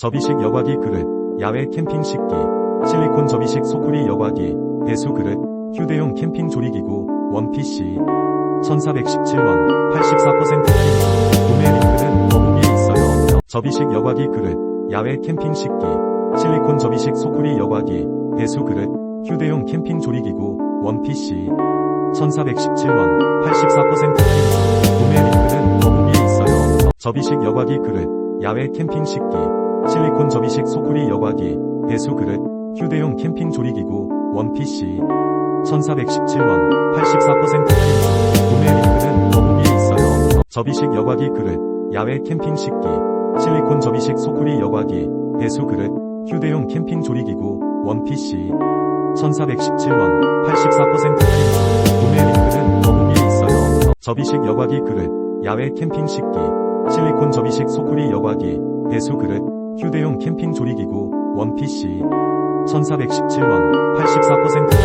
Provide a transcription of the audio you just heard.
접이식 여과기 그릇, 야외 캠핑 식기, 실리콘 접이식 소쿠리 여과기, 배수 그릇, 휴대용 캠핑 조리기구, 원PC, 1417원, 84% 할인. 구매 링크는 더보기에 있어요. 접이식 여과기 그릇, 야외 캠핑 식기, 실리콘 접이식 소쿠리 여과기, 배수 그릇, 휴대용 캠핑 조리기구, 원PC, 1417원, 84% 할인. 구매 링크는 더보기에 있어요. 접이식 여과기 그릇, 야외 캠핑 식기, 실리콘 접이식 소쿠리 여과기, 배수 그릇, 휴대용 캠핑 조리기구, 원PC, 1417원, 84% 할인. 구매 링크는 더보기에 있어요. 접이식 여과기 그릇, 야외 캠핑 식기, 실리콘 접이식 소쿠리 여과기, 배수 그릇, 휴대용 캠핑 조리기구, 원PC, 1417원, 84% 할인. 구매 링크는 더보기에 있어요. 접이식 여과기 그릇, 야외 캠핑 식기, 실리콘 접이식 소쿠리 여과기, 배수 그릇, 휴대용 캠핑 조리기구, 원PC, 1417원, 84% 할인.